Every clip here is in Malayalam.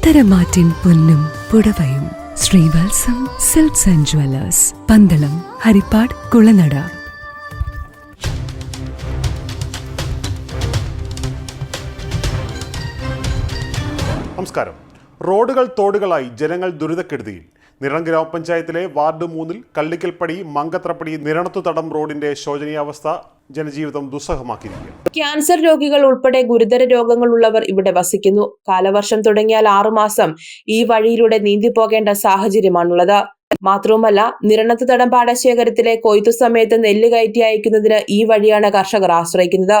പത്തരമാറ്റിൻ പൊന്നും പുടവയും. Srivatsam silks and jewellers Pandalam Harippad Kulanada. നമസ്കാരം. റോഡുകൾ തോടുകളായി ജനങ്ങൾ ദുരിതക്കെടുതിയിൽ. നിറം ഗ്രാമപഞ്ചായത്തിലെ വാർഡ് മൂന്നിൽ കള്ളിക്കൽപ്പടി മങ്കത്രപ്പടി നിരണത്തുതടം റോഡിന്റെ ശോചനീയാവസ്ഥ ജനജീവിതം ദുസ്സഹമാക്കിയിരിക്കുകയാണ്. ക്യാൻസർ രോഗികൾ ഉൾപ്പെടെ ഗുരുതര രോഗങ്ങളുള്ളവർ ഇവിടെ വസിക്കുന്നു. കാലവർഷം തുടങ്ങിയാൽ ആറുമാസം ഈ വഴിയിലൂടെ നീന്തിപ്പോകേണ്ട സാഹചര്യമാണുള്ളത്. മാത്രവുമല്ല നിരണത്ത് തടം പാടശേഖരത്തിലെ കൊയ്ത്തു സമയത്ത് നെല്ല് കയറ്റി അയക്കുന്നതിന് ഈ വഴിയാണ് കർഷകർ ആശ്രയിക്കുന്നത്.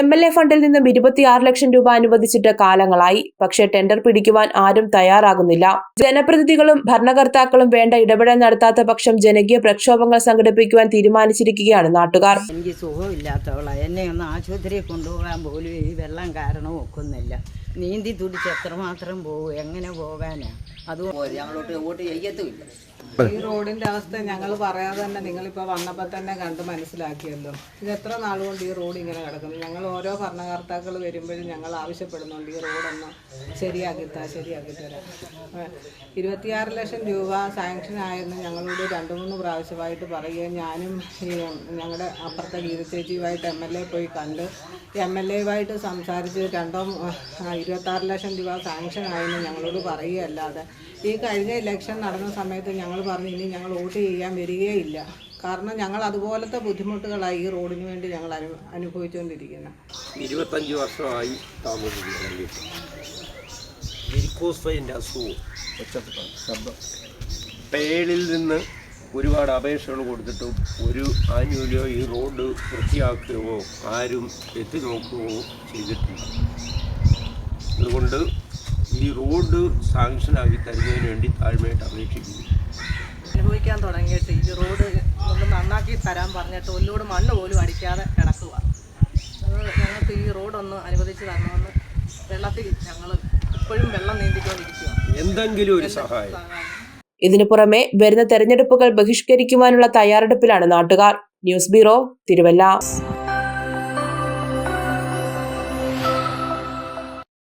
എം എൽ എ ഫണ്ടിൽ നിന്നും ഇരുപത്തിയാറ് ലക്ഷം രൂപ അനുവദിച്ചിട്ട് കാലങ്ങളായി. പക്ഷേ ടെൻഡർ പിടിക്കുവാൻ ആരും തയ്യാറാകുന്നില്ല. ജനപ്രതിനിധികളും ഭരണകർത്താക്കളും വേണ്ട ഇടപെടൽ നടത്താത്ത പക്ഷം ജനകീയ പ്രക്ഷോഭങ്ങൾ സംഘടിപ്പിക്കുവാൻ തീരുമാനിച്ചിരിക്കുകയാണ് നാട്ടുകാർ. എനിക്ക് സുഖമില്ലാത്തവള. എന്നെ ഒന്ന് ആശുപത്രിയിൽ കൊണ്ടുപോകാൻ പോലും ഈ വെള്ളം കാരണം ഒക്കുന്നില്ല. നീന്തി തുടിച്ച് എത്രമാത്രം പോകും എങ്ങനെ പോകാനാ? അത് ഞങ്ങളോട്ട് വോട്ട് ചെയ്യത്തുമില്ല. ഈ റോഡിന്റെ അവസ്ഥ ഞങ്ങൾ പറയാതെ തന്നെ നിങ്ങളിപ്പോൾ വന്നപ്പോൾ തന്നെ കണ്ട് മനസ്സിലാക്കിയല്ലോ. ഇത് എത്ര നാളുകൊണ്ട് ഈ റോഡ് ഇങ്ങനെ കിടക്കുന്നു? ഞങ്ങൾ ഓരോ ഭരണകർത്താക്കൾ വരുമ്പോഴും ഞങ്ങൾ ആവശ്യപ്പെടുന്നുണ്ട് ഈ റോഡൊന്ന് ശരിയാക്കി താ ശരിയാക്കി തരാം ഇരുപത്തിയാറ് ലക്ഷം രൂപ സാങ്ഷൻ ആയെന്ന് ഞങ്ങളോട് രണ്ടു മൂന്ന് പ്രാവശ്യമായിട്ട് പറയുകയും ഞാനും ഈ ഞങ്ങളുടെ അപ്പുറത്തെ ഗീത ചേച്ചിയുമായിട്ട് എം എൽ എ പോയി കണ്ട് എം എൽ എയുമായിട്ട് സംസാരിച്ച് രണ്ടോ ആ, ഇരുപത്താറ് ലക്ഷം രൂപ സാങ്ഷൻ ആയെന്ന് ഞങ്ങളോട് പറയുകയല്ലാതെ ഈ കഴിഞ്ഞ ഇലക്ഷൻ നടന്ന സമയത്ത് ഞങ്ങൾ പറഞ്ഞു ഇനി ഞങ്ങൾ വോട്ട് ചെയ്യാൻ വരികയില്ല. കാരണം ഞങ്ങൾ അതുപോലത്തെ ബുദ്ധിമുട്ടുകളായി ഈ റോഡിന് വേണ്ടി ഞങ്ങൾ അനു അനുഭവിച്ചുകൊണ്ടിരിക്കുന്നത് ഇരുപത്തഞ്ച് വർഷമായി പേളിൽ നിന്ന് ഒരുപാട് അപേക്ഷകൾ കൊടുത്തിട്ടും ഒരു ആനുകൂല്യമോ ഈ റോഡ് വൃത്തിയാക്കുകയോ ആരും എത്തി നോക്കുകയോ ചെയ്തിട്ടില്ല. അതുകൊണ്ട് ഈ റോഡ് സാങ്ഷൻ സാങ്ഷനാക്കി തരുന്നതിന് വേണ്ടി താഴ്മയായിട്ട് അപേക്ഷിക്കുന്നു. അനുഭവിക്കാൻ തുടങ്ങിയിട്ട് ഈ റോഡ് ഒന്ന് നന്നാക്കി തരാൻ പറഞ്ഞിട്ട് ഒല്ലൂട് മണ്ണ് പോലും അടിക്കാതെ കിടക്കുക. അത് ഞങ്ങൾക്ക് ഈ റോഡൊന്ന് അനുവദിച്ച് തരണമെന്ന് വെള്ളത്തിൽ ഞങ്ങൾ ഇപ്പോഴും വെള്ളം നീന്തിക്കൊണ്ടിരിക്കുക എന്തെങ്കിലും ഒരു സഹായം. ഇതിനു പുറമെ വരുന്ന തെരഞ്ഞെടുപ്പുകൾ ബഹിഷ്കരിക്കുവാനുള്ള തയ്യാറെടുപ്പിലാണ് നാട്ടുകാർ. News bureau Thiruvalla.